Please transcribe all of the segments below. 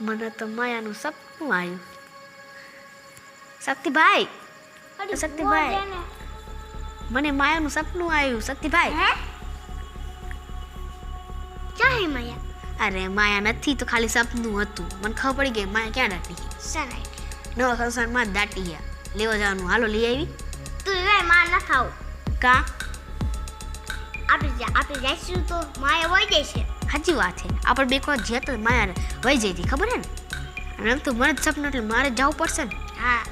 મને તો માયાનું સપનું આવ્યું. શક્તિભાઈ શક્તિભાઈ. મને માયાનું સપનું આવ્યું શક્તિભાઈ. ચાહે માયા? અરે માયા નથી તો ખાલી સપનું હતું. મને ખબર પડી ગઈ માયા ક્યાં દાટી સરાય નવા સંસારમાં દાટી ગયા. લેવા જવાનું હાલો લઈ આવી. તું એ માં ન ખાવ. કા? આપણે આપણે જઈશું તો માયા વહી જશે. સાચી વાત છે. આપણે બે કોઈ જે તો માયા વહી જઈ હતી ખબર હે ને? અને એમ તો મને જ સપનું એટલે મારે જવું પડશે ને? હા.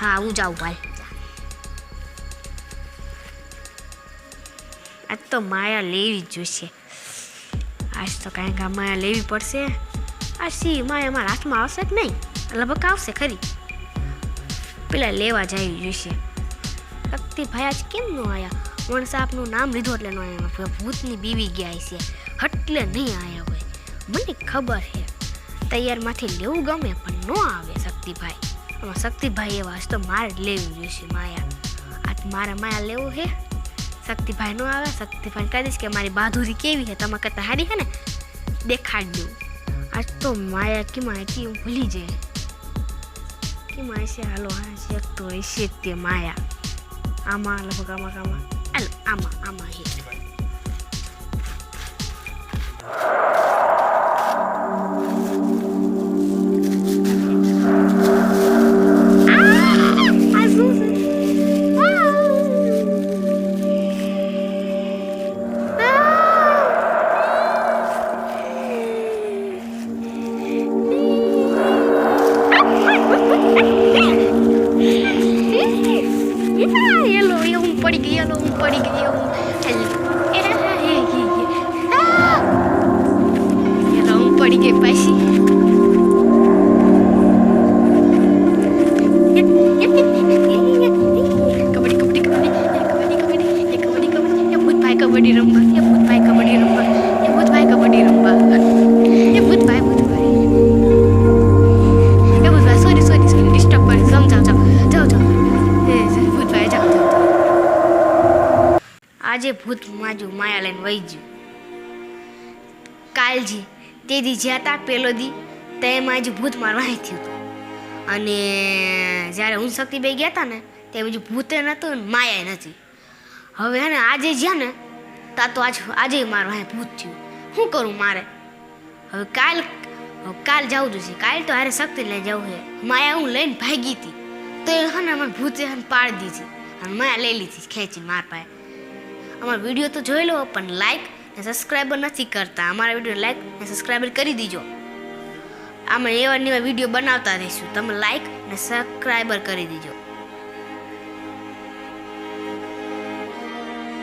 હા હું જાઉં ભાઈ આજ તો માયા લેવી જ જોઈશે. આજ તો કાંઈ કાં માયા લેવી પડશે. આ સી માયા મારા હાથમાં આવશે જ નહીં. લગભગ આવશે ખરી. પેલા લેવા જવી જોઈશે. શક્તિ ભાઈ આજ કેમ ન આવ્યા મણસાપનું નામ લીધું એટલે ન આવ્યા ભૂતની બીવી ગયા છે એટલે નહીં આવ્યા હોય. મને ખબર છે. તૈયારમાંથી લેવું ગમે પણ ન આવે શક્તિભાઈ. આમાં શક્તિભાઈ એવા તો મારે જ લેવી જોઈશે માયા. આ મારે માયા લેવું છે. શક્તિભાઈ નો આવે શક્તિભાઈ કહી દઈશ કે મારી બહાદુરી કેવી છે? તમે કરતા હારી છે ને? દેખાડી દઉં આજ તો માયા કે માહિતી હું ભૂલી જાય. કે હશે, હાલો, હા એક તો હશે તે માયા. આમાં, લગભગ આમાં આમાં. હાલો, આમાં આમાં હે યલો ya હું પડી ગઈ યલો હું પડી ગઈ હું યલો હું પડી ગઈ પાછી કબડ્ડી કબડ્ડી કબડ્ડી કબડ્ડી કબડ્ડી કબડ્ડી એ ભૂતભાઈ કબડ્ડી આજે ભૂત માજુ માયા લઈને વહી ગયું. કાલજી તે દી જ્યાં તા પેલો દી, તેમાં આજે ભૂત મારવા થયું હતું. અને જ્યારે હું શક્તિભાઈ ગયા હતા ને તે બીજું ભૂતે નહોતું ને માયા નથી. હવે ને, આજે જ્યાં ને તા તો આજ, આજે મારું અહીં ભૂત થયું. શું કરું મારે? હવે કાલ કાલ જવું જોઈશે કાલ તો હારે શક્તિ લઈ જવું છે. માયા હું લઈને ભાગી હતી. તો એ હા ને મને ભૂતે પાડી દીધી. અને માયા લઈ લીધી ખેંચી માર પાસે. અમારો વીડિયો તો જોઈ લો, પણ લાઈક ને સબસ્ક્રાઈબર નથી કરતા. અમારા વીડિયો લાઈક ને સબસ્ક્રાઈબર કરી દીજો. અમે એવા એવા વીડિયો બનાવતા રહીશું. તમે લાઈક ને સબસ્ક્રાઈબર કરી દીજો.